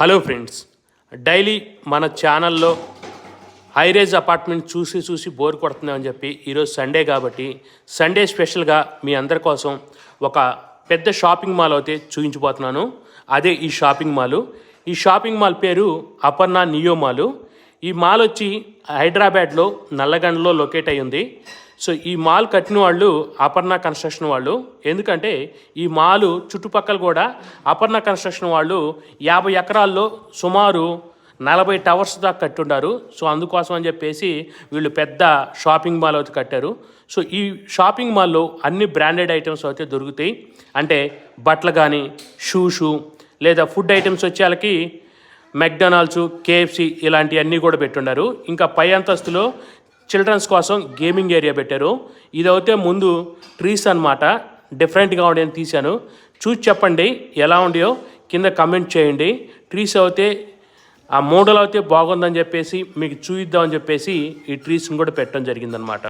Hello friends daily మన ఛానల్లో హైరేజ్ apartment చూసి చూసి బోర్ కొడుతుందని చెప్పి ఈరోజు సండే కాబట్టి సండే స్పెషల్గా మీ అందరి కోసం ఒక పెద్ద షాపింగ్ మాల్ అయితే చూపించబోతున్నాను. అదే ఈ షాపింగ్ మాల్. ఈ షాపింగ్ మాల్ పేరు అపర్ణ నియో మాలు. ఈ మాల్ వచ్చి హైదరాబాద్లో నల్లగండలో లొకేట్ అయి ఉంది. సో ఈ మాల్ కట్టిన వాళ్ళు అపర్ణ కన్స్ట్రక్షన్ వాళ్ళు. ఎందుకంటే ఈ మాలు చుట్టుపక్కల కూడా అపర్ణ కన్స్ట్రక్షన్ వాళ్ళు యాభై ఎకరాల్లో సుమారు నలభై టవర్స్ దాకా కట్టుండారు. సో అందుకోసం అని చెప్పేసి వీళ్ళు పెద్ద షాపింగ్ మాల్ అయితే కట్టారు. సో ఈ షాపింగ్ మాల్లో అన్ని బ్రాండెడ్ ఐటమ్స్ అయితే దొరుకుతాయి. అంటే బట్టలు కానీ షూషు లేదా ఫుడ్ ఐటమ్స్ వచ్చే వాళ్ళకి మెక్డొనాల్డ్స్ కేఎఫ్సి ఇలాంటివన్నీ కూడా పెట్టున్నారు ఇంకా పై అంతస్తులో చిల్డ్రన్స్ కోసం గేమింగ్ ఏరియా పెట్టారు. ఇదైతే ముందు ట్రీస్ అన్నమాట. డిఫరెంట్గా ఉండేది తీశాను. చూసి చెప్పండి ఎలా ఉండయో కింద కమెంట్ చేయండి. ట్రీస్ అయితే ఆ మోడల్ అయితే బాగుందని చెప్పేసి మీకు చూయిద్దామని చెప్పేసి ఈ ట్రీస్ని కూడా పెట్టడం జరిగిందనమాట